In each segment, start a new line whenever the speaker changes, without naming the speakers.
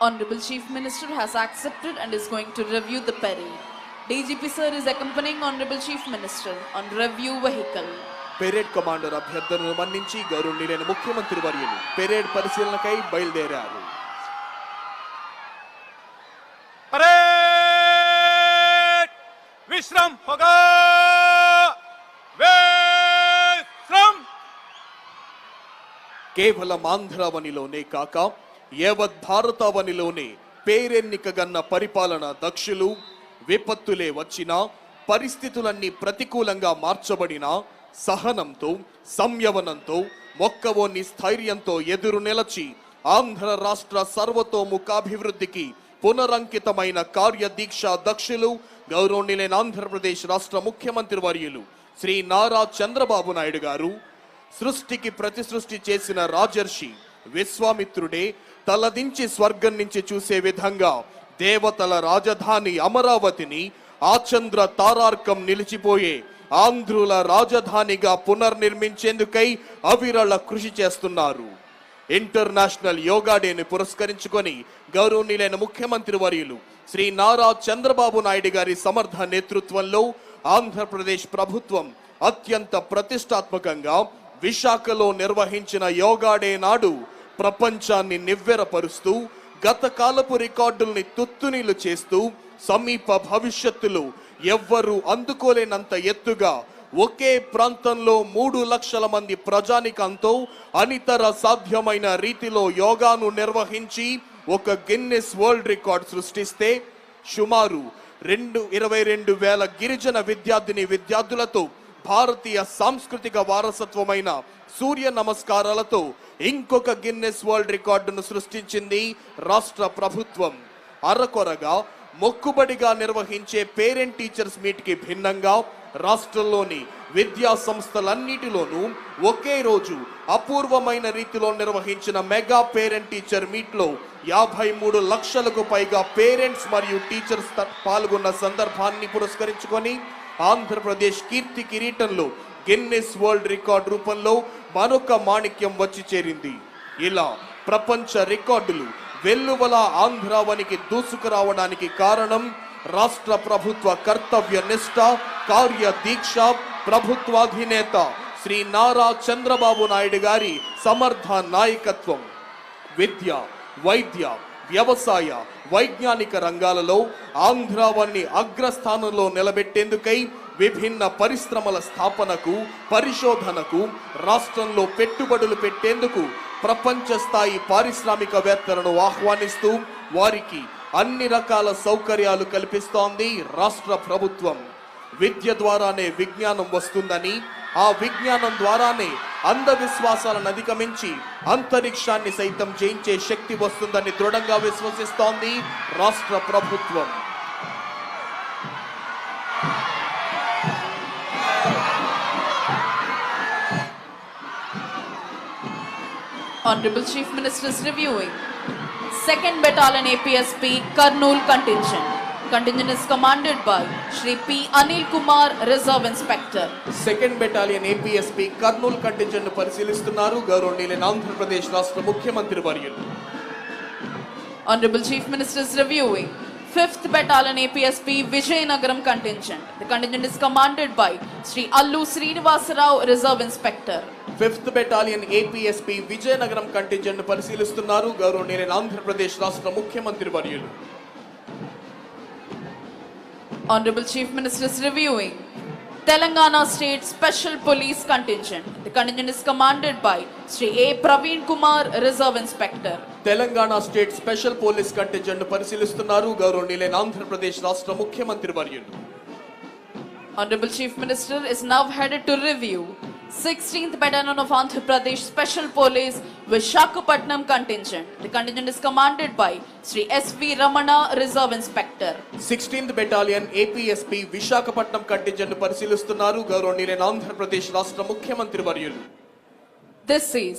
Honorable Chief Minister has accepted and is going to review the parade. DGP sir is accompanying Honorable Chief Minister on review vehicle.
Parade commander అభ్యర్థనను మన్నించి గౌరవనీయులైన ముఖ్యమంత్రి వర్యులు parade పరిశీలనకై బయలుదేరారు
parade Vishram పొగా
కేవలం ఆంధ్రావనిలోనే కాక ఏవత్ భారతావనిలోనే పేరెన్నికగన్న పరిపాలన దక్షులు విపత్తులే వచ్చినా పరిస్థితులన్నీ ప్రతికూలంగా మార్చబడిన సహనంతో సంయమనంతో మొక్కవోని స్థైర్యంతో ఎదురు నిలచి ఆంధ్ర రాష్ట్ర సర్వతోముఖాభివృద్ధికి పునరంకితమైన కార్యదీక్ష దక్షులు గౌరవనీయులైన ఆంధ్రప్రదేశ్ రాష్ట్ర ముఖ్యమంత్రి వర్యులు శ్రీ నారా చంద్రబాబు నాయుడు గారు సృష్టికి ప్రతి సృష్టి చేసిన రాజర్షి విశ్వామిత్రుడే తలదించి స్వర్గం నుంచి చూసే విధంగా దేవతల రాజధాని అమరావతిని ఆచంద్ర తారార్కం నిలిచిపోయే ఆంధ్రుల రాజధానిగా పునర్నిర్మించేందుకై అవిరళ కృషి చేస్తున్నారు. ఇంటర్నేషనల్ యోగా డేని పురస్కరించుకొని గౌరవనీయులైన ముఖ్యమంత్రి వర్యులు శ్రీ నారా చంద్రబాబు నాయుడు గారి సమర్థ నేతృత్వంలో ఆంధ్రప్రదేశ్ ప్రభుత్వం అత్యంత ప్రతిష్టాత్మకంగా విశాఖలో నిర్వహించిన యోగా డే నాడు ప్రపంచాన్ని నివ్వెరపరుస్తూ గత కాలపు రికార్డుల్ని తుత్తునీలు చేస్తూ సమీప భవిష్యత్తులో ఎవ్వరూ అందుకోలేనంత ఎత్తుగా ఒకే ప్రాంతంలో మూడు లక్షల మంది ప్రజానికంతో అనితర సాధ్యమైన రీతిలో యోగాను నిర్వహించి ఒక గిన్నెస్ వరల్డ్ రికార్డ్ సృష్టిస్తే సుమారు రెండు ఇరవై రెండు వేల గిరిజన విద్యార్థిని విద్యార్థులతో భారతీయ సాంస్కృతిక వారసత్వమైన సూర్య నమస్కారాలతో ఇంకొక గిన్నెస్ వరల్డ్ రికార్డును సృష్టించింది రాష్ట్ర ప్రభుత్వం. అరకొరగా మొక్కుబడిగా నిర్వహించే పేరెంట్ టీచర్స్ మీట్కి భిన్నంగా రాష్ట్రంలోని విద్యా సంస్థలన్నిటిలోనూ ఒకే రోజు అపూర్వమైన రీతిలో నిర్వహించిన మెగా పేరెంట్ టీచర్ మీట్లో యాభై మూడు లక్షలకు పైగా పేరెంట్స్ మరియు టీచర్స్ త- పాల్గొన్న సందర్భాన్ని పురస్కరించుకొని ఆంధ్రప్రదేశ్ కీర్తి కిరీటంలో గిన్నెస్ వరల్డ్ రికార్డ్ రూపంలో మరొక మాణిక్యం వచ్చి చేరింది. ఇలా ప్రపంచ రికార్డులు వెల్లువల ఆంధ్రావనికి దూసుకురావడానికి కారణం రాష్ట్ర ప్రభుత్వ కర్తవ్య నిష్ట కార్య దీక్ష ప్రభుత్వాధినేత శ్రీ నారా చంద్రబాబు నాయుడు గారి సమర్థ నాయకత్వం. విద్య వైద్య వ్యవసాయ వైజ్ఞానిక రంగాలలో ఆంధ్రావాన్ని అగ్రస్థానంలో నిలబెట్టేందుకై విభిన్న పరిశ్రమల స్థాపనకు పరిశోధనకు రాష్ట్రంలో పెట్టుబడులు పెట్టేందుకు ప్రపంచ స్థాయి పారిశ్రామికవేత్తలను ఆహ్వానిస్తూ వారికి అన్ని రకాల సౌకర్యాలు కల్పిస్తోంది రాష్ట్ర ప్రభుత్వం. విద్య ద్వారానే విజ్ఞానం వస్తుందని ఆ విజ్ఞానం ద్వారానే అంధవిశ్వాసాలను అధిగమించి అంతరిక్షాన్ని సైతం జయించే శక్తి వస్తుందని దృఢంగా విశ్వసిస్తోంది రాష్ట్ర ప్రభుత్వం
Honorable Chief Minister is reviewing. Second Battalion APSP Karnool contingent. Contingent is commanded by Shri P. Anil Kumar, Reserve Inspector.
Second battalion APSP Kurnool contingent పరిశీలిస్తున్నారు గౌరవనీయులైన ఆంధ్రప్రదేశ్ రాష్ట్ర ముఖ్యమంత్రి వర్యులు
Honorable Chief Minister is reviewing. 5th Battalion APSP Vijayanagaram contingent. The contingent is commanded by Sri Allu Srinivasarao, Reserve Inspector.
Fifth battalion APSP Vizianagaram contingent పరిశీలిస్తున్నారు గౌరవనీయులైన ఆంధ్రప్రదేశ్ రాష్ట్ర ముఖ్యమంత్రి వర్యులు
Honorable Chief Minister is reviewing. Telangana State Special Police Contingent. The contingent is commanded by Sri A. Praveen Kumar, Reserve Inspector.
Telangana state special police contingent పరిశీలిస్తున్నారు గౌరవనీయులైన ఆంధ్రప్రదేశ్ రాష్ట్ర ముఖ్యమంత్రి వర్యులు
Honorable Chief Minister is now headed to review 16th Battalion of Andhra Pradesh Special Police Vishakhapatnam contingent. The contingent is commanded by Sri S.V. Ramana, Reserve Inspector.
Sixteenth battalion APSP Visakhapatnam contingent పరిశీలిస్తున్నారు గౌరవనీయులైన ఆంధ్రప్రదేశ్ రాష్ట్ర ముఖ్యమంత్రి వర్యులు
This is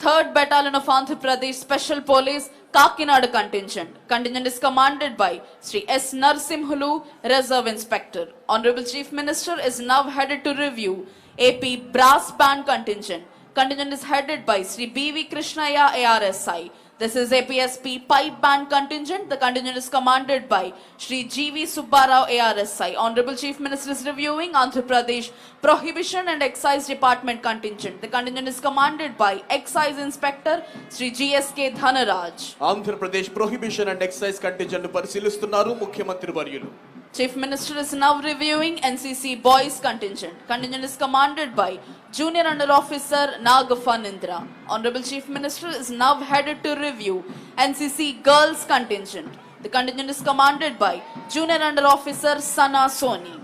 3rd Battalion of Andhra Pradesh Special Police Kakinada contingent. Contingent is commanded by Sri S. Narsimhulu, Reserve Inspector. Honorable Chief Minister is now headed to review AP Brass Band contingent. contingent is headed by Sri B.V. Krishnaya ARSI. This is APSP pipe band contingent. The contingent is commanded by Sri G.V. Subbarao ARSI. Honorable Chief Minister is reviewing Andhra Pradesh Prohibition and Excise Department contingent. The contingent is commanded by Excise Inspector Sri G.S.K. Dhanaraj.
Andhra Pradesh prohibition and excise contingent పరిశీలిస్తున్నారు ముఖ్యమంత్రి వర్యులు
Chief Minister is now reviewing NCC Boys contingent. Contingent is commanded by Junior Under Officer Nagafanindra. Honorable Chief Minister is now headed to review NCC Girls contingent. The contingent is commanded by Junior Under Officer Sana Soni.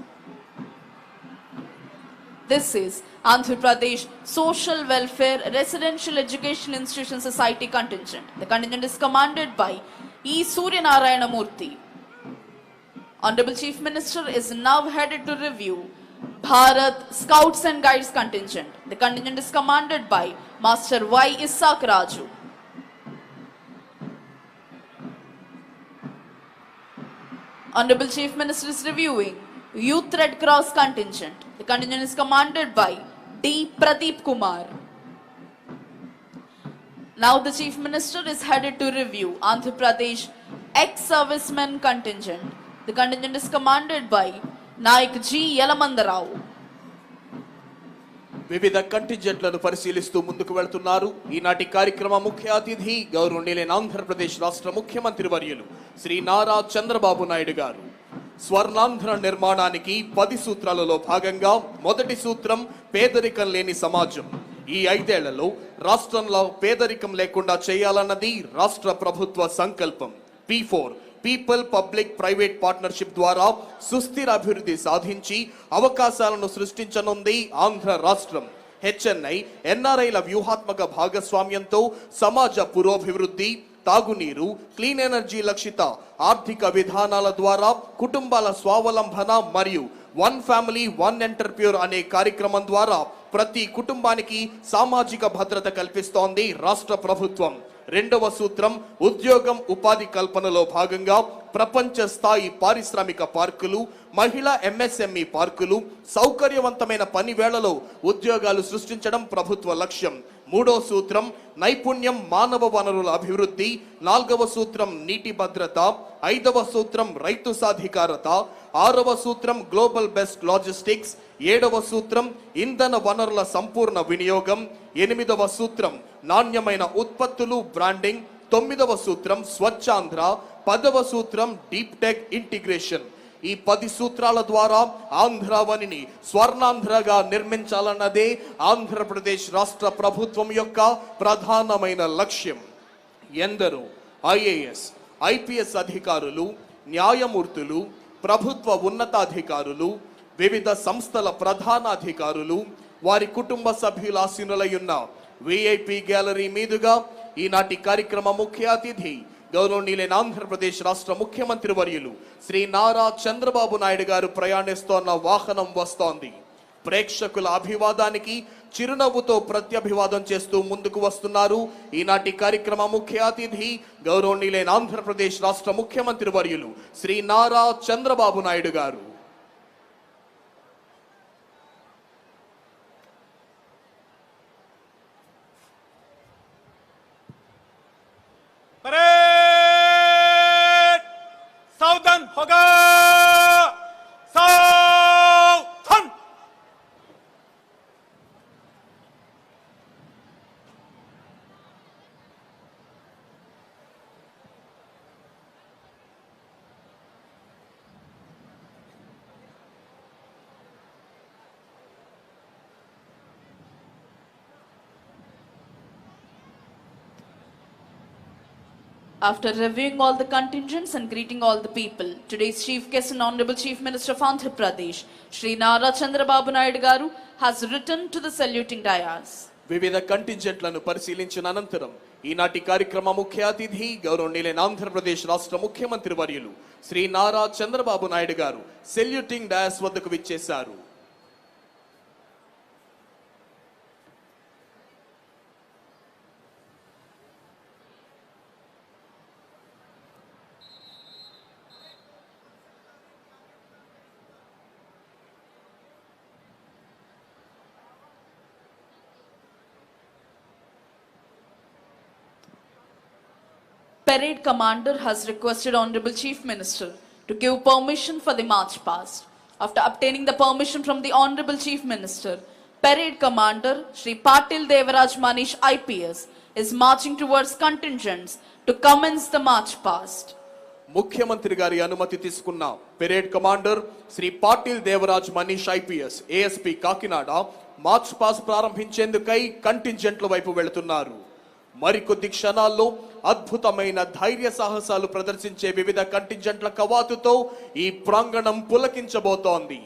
This is Andhra Pradesh Social Welfare Residential Education Institution Society contingent. The contingent is commanded by E. Suryanarayana Murthy. Honorable Chief Minister is now headed to review Bharat Scouts and Guides contingent. The contingent is commanded by Master Y. Isaac Raju. Honorable Chief Minister is reviewing Youth Red Cross contingent. The contingent is commanded by D. Pradeep Kumar. Now the Chief Minister is headed to review Andhra Pradesh ex-servicemen contingent. The contingent is commanded by Naik G. Yelamandarao.
వివిధ కంటింజెంట్లను పరిశీలిస్తూ ముందుకు వెళ్తున్నారు ఈనాటి కార్యక్రమ ముఖ్య అతిథి గౌరవనీయులైన ఆంధ్రప్రదేశ్ రాష్ట్ర ముఖ్యమంత్రి వర్యులు శ్రీ నారా చంద్రబాబు నాయుడు గారు స్వర్ణాంధ్ర నిర్మాణానికి పది సూత్రాలలో భాగంగా మొదటి సూత్రం పేదరికం లేని సమాజం ఈ ఐదేళ్ళలో రాష్ట్రంలో పేదరికం లేకుండా చేయాలన్నది రాష్ట్ర ప్రభుత్వ సంకల్పం P four people public private partnership ద్వారా సుస్థిర అభివృద్ధి సాధించి అవకాశాలను సృష్టించనుంది ఆంధ్ర రాష్ట్రం. హెచ్ఎన్ఐ ఎన్ఆర్ఐల వ్యూహాత్మక భాగస్వామ్యంతో సమాజ పురోభివృద్ధి తాగునీరు క్లీన్ ఎనర్జీ లక్షిత ఆర్థిక విధానాల ద్వారా కుటుంబాల స్వావలంబన మరియు వన్ ఫ్యామిలీ వన్ ఎంటర్ప్యూర్ అనే కార్యక్రమం ద్వారా ప్రతి కుటుంబానికి సామాజిక భద్రత కల్పిస్తోంది రాష్ట్ర ప్రభుత్వం. రెండవ సూత్రం ఉద్యోగం ఉపాధి కల్పనలో భాగంగా ప్రపంచ స్థాయి పారిశ్రామిక పార్కులు మహిళా ఎంఎస్ఎంఈ పార్కులు సౌకర్యవంతమైన పని వేళలో ఉద్యోగాలు సృష్టించడం ప్రభుత్వ లక్ష్యం. మూడో సూత్రం నైపుణ్యం మానవ వనరుల అభివృద్ధి. నాలుగవ సూత్రం నీటి భద్రత. ఐదవ సూత్రం రైతు సాధికారత. ఆరవ సూత్రం గ్లోబల్ బెస్ట్ లాజిస్టిక్స్. ఏడవ సూత్రం ఇంధన వనరుల సంపూర్ణ వినియోగం. ఎనిమిదవ సూత్రం నాణ్యమైన ఉత్పత్తులు బ్రాండింగ్. తొమ్మిదవ సూత్రం స్వచ్ఛాంధ్ర. పదవ సూత్రం డీప్ టెక్ ఇంటిగ్రేషన్. ఈ పది సూత్రాల ద్వారా ఆంధ్రావనిని స్వర్ణాంధ్రగా నిర్మించాలన్నదే ఆంధ్రప్రదేశ్ రాష్ట్ర ప్రభుత్వం యొక్క ప్రధానమైన లక్ష్యం. ఎందరో? ఐఏఎస్ ఐపీఎస్ అధికారులు న్యాయమూర్తులు ప్రభుత్వ ఉన్నతాధికారులు వివిధ సంస్థల ప్రధానాధికారులు వారి కుటుంబ సభ్యుల ఆసీనులయ్యున్న విఐపి గ్యాలరీ మీదుగా ఈనాటి కార్యక్రమ ముఖ్య అతిథి గౌరవనీయులైన ఆంధ్రప్రదేశ్ రాష్ట్ర ముఖ్యమంత్రి వర్యులు శ్రీ నారా చంద్రబాబు నాయుడు గారు ప్రయాణిస్తోన్న వాహనం వస్తోంది. ప్రేక్షకుల అభివాదానికి చిరునవ్వుతో ప్రత్యభివాదం చేస్తూ ముందుకు వస్తున్నారు ఈనాటి కార్యక్రమ ముఖ్య అతిథి గౌరవనీయులైన ఆంధ్రప్రదేశ్ రాష్ట్ర ముఖ్యమంత్రి వర్యులు శ్రీ నారా చంద్రబాబు నాయుడు గారు.
After reviewing all the contingents and greeting all the people, today's chief guest and Honorable Chief Minister of Andhra Pradesh, Sri Nara Chandrababu Naidu Garu, has written to the saluting dais.
వివిధ కంటింజెంట్లను పరిశీలించిన అనంతరం ఈనాటి కార్యక్రమ ముఖ్య అతిథి గౌరవనీయులైన ఆంధ్రప్రదేశ్ రాష్ట్ర ముఖ్యమంత్రి వర్యులు శ్రీ నారా చంద్రబాబు నాయుడు గారు సెల్యూటింగ్ డయాస్ వద్దకు విచ్చేశారు
parade commander has requested Honorable Chief Minister to give permission for the march past. After obtaining the permission from the Honorable Chief Minister, parade commander Shri Patil Devaraj Manish IPS is marching towards contingents to commence the march past.
ముఖ్యమంత్రి గారి అనుమతి తీసుకున్న parade commander Shri Patil Devaraj Manish IPS ASP Kakinada march past ప్రారంభించేందుకై కంటింజెంట్ల వైపు వెళుతున్నారు మరికొద్ది క్షణాల్లో అద్భుతమైన ధైర్య సాహసాలు ప్రదర్శించే వివిధ కంటింజెంట్ల కవాతుతో ఈ ప్రాంగణం పులకించబోతోంది.